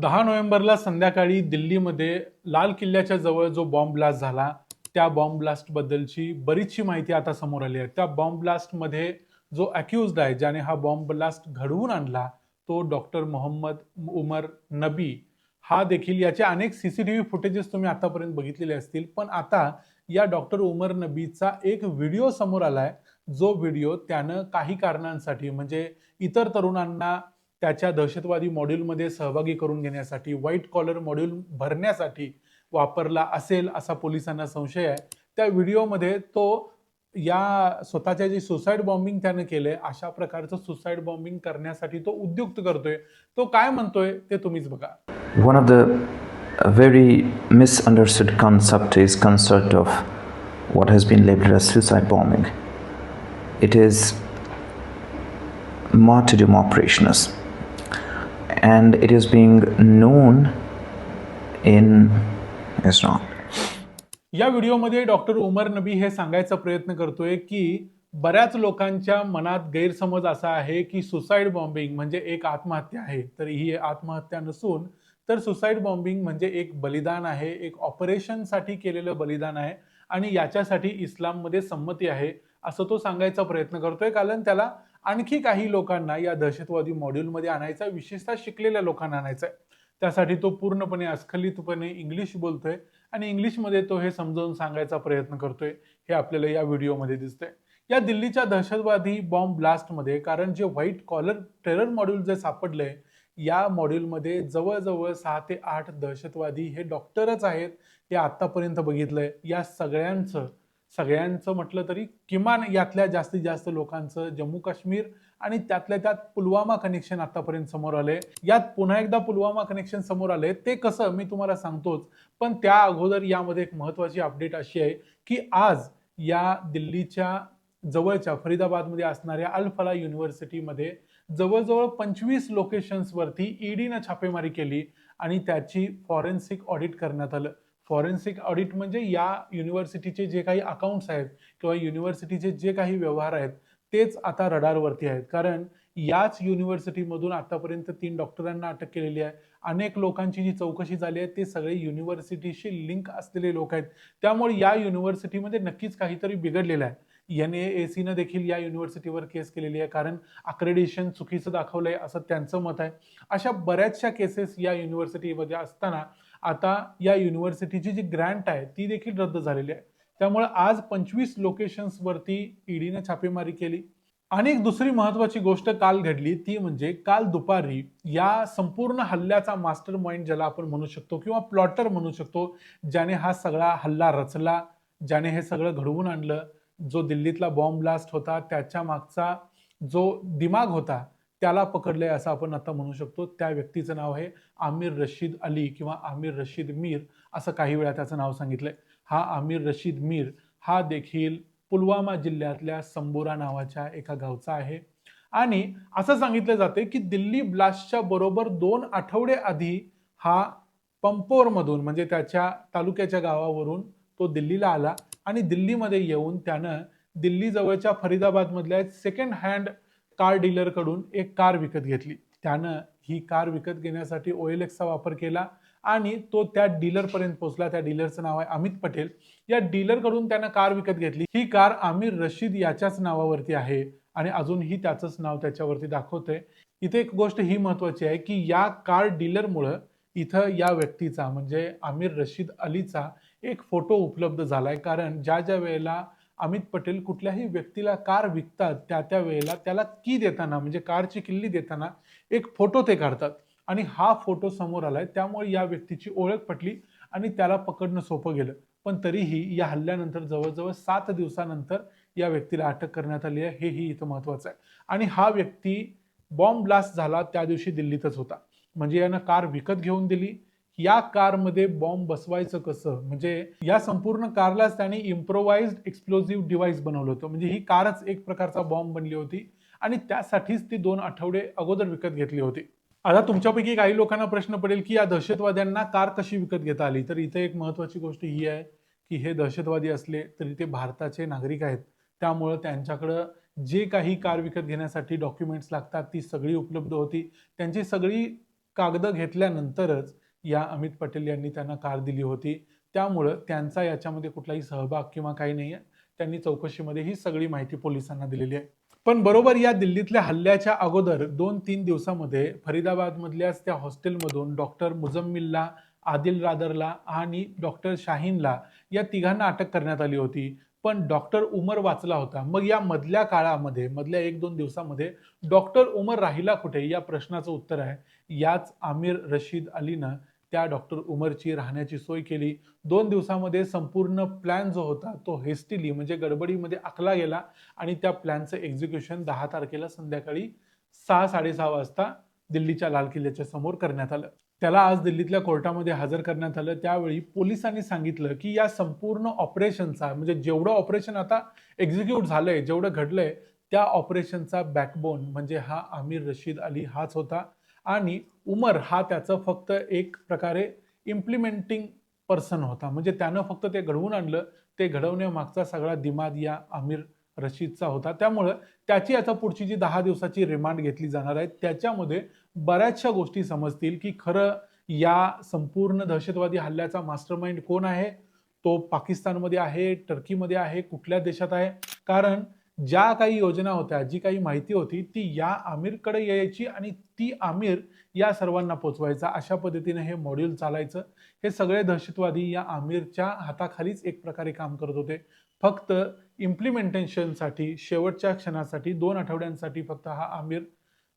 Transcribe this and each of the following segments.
दहा नोव्हेंबरला संध्याकाळी दिल्लीमध्ये लाल किल्ल्याच्या जवळ जो बॉम्ब ब्लास्ट झाला त्या बॉम्ब ब्लास्टबद्दलची बरीचशी माहिती आता समोर आली आहे. त्या बॉम्ब ब्लास्टमध्ये जो अक्युज आहे ज्याने हा बॉम्ब ब्लास्ट घडवून आणला तो डॉक्टर मोहम्मद उमर नबी. हा देखील याचे अनेक C C T V footages तुम्ही आतापर्यंत बघितलेले असतील पण आता या डॉक्टर उमर नबीचा एक व्हिडिओ समोर आलाय. जो व्हिडिओ त्यानं काही कारणांसाठी म्हणजे इतर तरुणांना त्याच्या दहशतवादी मॉड्यूलमध्ये सहभागी करून घेण्यासाठी व्हाईट कॉलर मॉड्यूल भरण्यासाठी वापरला असेल असा पोलिसांना संशय आहे. त्या व्हिडिओमध्ये तो या स्वतःच्या जे सुसाईड बॉम्बिंग त्यानं केलंय अशा प्रकारचं सुसाईड बॉम्बिंग करण्यासाठी तो उद्युक्त करतोय. तो काय म्हणतोय ते तुम्हीच बघा. One of the very very misunderstood is is of of what has been labeled as suicide bombing. It is martyrdom operations, and it is being known in Islam. या व्हिडिओमध्ये डॉक्टर उमर नबी हे सांगायचा प्रयत्न करतोय की बऱ्याच लोकांच्या मनात गैरसमज असा आहे की सुसाईड बॉम्बिंग म्हणजे एक आत्महत्या आहे तर ही आत्महत्या नसून तर सुसाईड बॉम्बिंग म्हणजे एक बलिदान आहे एक ऑपरेशनसाठी केलेलं बलिदान आहे आणि याच्यासाठी इस्लाममध्ये संमती आहे असं तो सांगायचा प्रयत्न करतोय कारण त्याला आणखी काही लोकांना या दहशतवादी मॉड्यूलमध्ये आणायचा विशेषतः शिकलेल्या लोकांना आणायचा आहे. त्यासाठी तो पूर्णपणे अस्खलितपणे इंग्लिश बोलतोय आणि इंग्लिशमध्ये तो हे समजावून सांगायचा प्रयत्न करतोय हे आपल्याला या व्हिडिओमध्ये दिसतंय. या दिल्लीच्या दहशतवादी बॉम्ब ब्लास्टमध्ये कारण जे व्हाईट कॉलर टेरर मॉड्यूल जे सापडलंय या मॉड्यूलमध्ये जवळजवळ सहा ते आठ दहशतवादी हे डॉक्टरच आहेत हे आत्तापर्यंत बघितलंय. या सगळ्यांचं सगळ्यांचं म्हटलं तरी किमान यातल्या जास्तीत जास्त लोकांचं जम्मू काश्मीर आणि त्यातल्या त्यात पुलवामा कनेक्शन आतापर्यंत समोर आले यात पुन्हा एकदा पुलवामा कनेक्शन समोर आले ते कसं मी तुम्हाला सांगतोच पण त्या अगोदर यामध्ये एक महत्वाची अपडेट अशी आहे की आज या दिल्लीच्या जवळच्या फरीदाबादमध्ये असणाऱ्या अल्फला युनिव्हर्सिटीमध्ये जवळजवळ पंचवीस लोकेशन्सवरती ईडीनं छापेमारी केली आणि त्याची फॉरेन्सिक ऑडिट करण्यात आलं. फॉरेन्सिक ऑडिट म्हणजे या युनिव्हर्सिटीचे जे काही अकाउंट्स आहेत किंवा युनिव्हर्सिटीचे जे काही व्यवहार आहेत तेच आता रडारवरती आहेत. कारण याच युनिव्हर्सिटीमधून आतापर्यंत तीन डॉक्टरांना अटक केलेली आहे. अनेक लोकांची जी चौकशी झाली आहे ते सगळे युनिव्हर्सिटीशी लिंक असलेले लोक आहेत. त्यामुळे या युनिव्हर्सिटीमध्ये नक्कीच काहीतरी बिघडलेलं आहे. एन ए सीनं देखील या युनिव्हर्सिटीवर केस केलेली आहे. कारण अक्रेडिशन चुकीचं दाखवलं आहे असं त्यांचं मत आहे. अशा बऱ्याचशा केसेस या युनिव्हर्सिटीमध्ये असताना आता या युनिव्हर्सिटीची जी ग्रँट आहे ती देखील रद्द झालेली आहे. त्यामुळे आज पंचवीस लोकेशन्सवरती ईडीने छापेमारी केली. आणि एक दुसरी महत्वाची गोष्ट काल घडली ती म्हणजे काल दुपारी या संपूर्ण हल्ल्याचा मास्टर माइंड ज्याला आपण म्हणू शकतो किंवा प्लॉटर म्हणू शकतो ज्याने हा सगळा हल्ला रचला ज्याने हे सगळं घडवून आणलं जो दिल्लीतला बॉम्ब ब्लास्ट होता त्याच्या मागचा जो दिमाग होता त्याला पकडलंय असं आपण आता म्हणू शकतो. त्या व्यक्तीचं नाव आहे आमिर रशीद अली किंवा आमिर रशीद मीर असं काही वेळा त्याचं नाव सांगितलंय. हा आमिर रशीद मीर हा देखील पुलवामा जिल्ह्यातल्या संबोरा नावाच्या एका गावचा आहे. आणि असं सांगितलं जाते की दिल्ली ब्लास्टच्या बरोबर दोन आठवडे आधी हा पंपोरमधून म्हणजे त्याच्या तालुक्याच्या गावावरून तो दिल्लीला आला आणि दिल्लीमध्ये येऊन त्यानं दिल्लीजवळच्या फरिदाबादमधल्या फरीदाबादमधल्या सेकंड हँड कार डीलरकडून एक कार विकत घेतली. त्यानं ही कार विकत घेण्यासाठी ओ एल एक्सचा वापर केला आणि तो त्या डीलरपर्यंत पोहोचला. त्या डीलरचं नाव आहे अमित पटेल. या डीलरकडून त्यानं कार विकत घेतली. ही कार आमिर रशीद याच्याच नावावरती आहे आणि अजूनही त्याचंच नाव त्याच्यावरती दाखवतंय. इथे एक गोष्ट ही महत्वाची आहे की या कार डीलरमुळं इथं या व्यक्तीचा म्हणजे आमिर रशीद अलीचा एक फोटो उपलब्ध झालाय. कारण ज्या ज्या वेळेला अमित पटेल कुठल्याही व्यक्तीला कार विकतात त्या त्या वेळेला त्याला की देताना म्हणजे कारची किल्ली देताना एक फोटो ते काढतात. आणि हा फोटो समोर आलाय त्यामुळे या व्यक्तीची ओळख पटली आणि त्याला पकडणं सोपं गेलं. पण तरीही या हल्ल्यानंतर जवळजवळ सात दिवसानंतर या व्यक्तीला अटक करण्यात आली आहे. हेही इथं महत्वाचं आहे. आणि हा व्यक्ती बॉम्ब ब्लास्ट झाला त्या दिवशी दिल्लीतच होता. म्हणजे यानं कार विकत घेऊन दिली. या कारमध्ये बॉम्ब बसवायचं कसं? म्हणजे या संपूर्ण कारलाच त्यांनी इम्प्रोवाइज एक्सप्लोजिव्ह डिव्हाइस बनवलं होतं. म्हणजे ही कारच एक प्रकारचा बॉम्ब बनली होती आणि त्यासाठीच ती दोन आठवडे अगोदर विकत घेतली होती. आता तुमच्यापैकी काही लोकांना प्रश्न पडेल की या दहशतवाद्यांना कार कशी विकत घेता आली? तर इथे एक महत्वाची गोष्ट ही आहे की हे दहशतवादी असले तरी ते भारताचे नागरिक आहेत. त्यामुळं त्यांच्याकडं जे काही कार विकत घेण्यासाठी डॉक्युमेंट्स लागतात ती सगळी उपलब्ध होती. त्यांची सगळी कागद घेतल्यानंतरच या अमित पटेल यांनी त्यांना कार दिली होती. त्यामुळं त्यांचा याच्यामध्ये कुठलाही सहभाग किंवा काही नाही आहे त्यांनी चौकशीमध्ये ही सगळी माहिती पोलिसांना दिलेली आहे. पण बरोबर या दिल्लीतल्या हल्ल्याच्या अगोदर दोन तीन दिवसामध्ये फरीदाबादमधल्याच त्या हॉस्टेलमधून डॉक्टर मुजम्मिलला आदिल रादरला आणि डॉक्टर शाहीनला या तिघांना अटक करण्यात आली होती. पण डॉक्टर उमर वाचला होता. मग या मधल्या काळामध्ये मधल्या एक दोन दिवसामध्ये डॉक्टर उमर राहिला कुठे? या प्रश्नाचं उत्तर आहे. याच आमिर रशीद अलीनं त्या डॉक्टर उमरची राहण्याची सोय केली. दोन दिवसामध्ये संपूर्ण प्लॅन जो होता तो हेस्टिली म्हणजे गडबडीमध्ये आखला गेला आणि त्या प्लॅनचं एक्झिक्युशन दहा तारखेला संध्याकाळी सहा साडेसहा वाजता दिल्लीच्या लाल किल्ल्याच्या समोर करण्यात आलं. त्याला आज दिल्लीतल्या कोर्टामध्ये हजर करण्यात आलं. त्यावेळी पोलिसांनी सांगितलं की या संपूर्ण ऑपरेशनचा म्हणजे जेवढं ऑपरेशन आता एक्झिक्यूट झालंय जेवढं घडलंय त्या ऑपरेशनचा बॅकबोन म्हणजे हा आमिर रशीद अली हाच होता. आणि उमर हा त्याचं फक्त एक प्रकारे इम्प्लिमेंटिंग पर्सन होता. म्हणजे त्यानं फक्त ते घडवून आणलं. ते घडवण्यामागचा सगळा दिमाग या आमिर रशीदचा होता. त्यामुळं त्याची आता पुढची जी दहा दिवसाची रिमांड घेतली जाणार आहे त्याच्यामध्ये बऱ्याचशा गोष्टी समजतील की खरं या संपूर्ण दहशतवादी हल्ल्याचा मास्टरमाइंड कोण आहे? तो पाकिस्तानमध्ये आहे टर्कीमध्ये आहे कुठल्या देशात आहे? कारण ज्या काही योजना होत्या जी काही माहिती होती ती या आमिरकडे यायची आणि ती आमिर या सर्वांना पोचवायचा. अशा पद्धतीने हे मॉड्यूल चालायचं. हे सगळे दहशतवादी या आमिरच्या हाताखालीच एक प्रकारे काम करत होते. फक्त इम्प्लिमेंटेशनसाठी शेवटच्या क्षणासाठी दोन आठवड्यांसाठी फक्त हा आमिर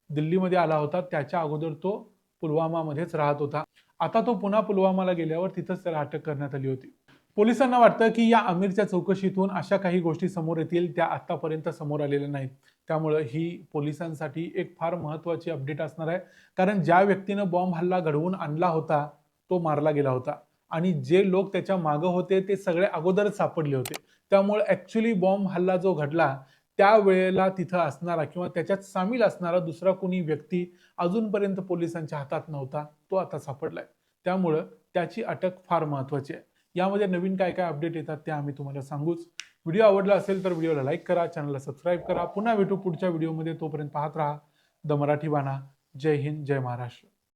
दिल्लीमध्ये आला होता. त्याच्या अगोदर तो पुलवामामध्येच राहत होता. आता तो पुन्हा पुलवामाला गेल्यावर तिथंच त्याला अटक करण्यात आली होती. पोलिसांना वाटतं की या आमिरच्या चौकशीतून अशा काही गोष्टी समोर येतील त्या आतापर्यंत समोर आलेल्या नाहीत. त्यामुळं ही पोलिसांसाठी एक फार महत्त्वाची अपडेट असणार आहे. कारण ज्या व्यक्तीनं बॉम्ब हल्ला घडवून आणला होता तो मारला गेला होता. आणि जे लोक त्याच्या मागं होते ते सगळे अगोदरच सापडले होते. त्यामुळे ॲक्च्युली बॉम्ब हल्ला जो घडला त्यावेळेला तिथं असणारा किंवा त्याच्यात सामील असणारा दुसरा कोणी व्यक्ती अजूनपर्यंत पोलिसांच्या हातात नव्हता तो आता सापडलाय. त्यामुळं त्याची अटक फार महत्त्वाची आहे. यामध्ये नवीन काय काय अपडेट येतात ते आम्ही तुम्हाला सांगूच. व्हिडिओ आवडला असेल तर व्हिडिओला लाईक करा चॅनलला सबस्क्राईब करा. पुन्हा भेटू पुढच्या व्हिडिओमध्ये तोपर्यंत पाहत राहा. द मराठी बाणा. जय हिंद जय महाराष्ट्र.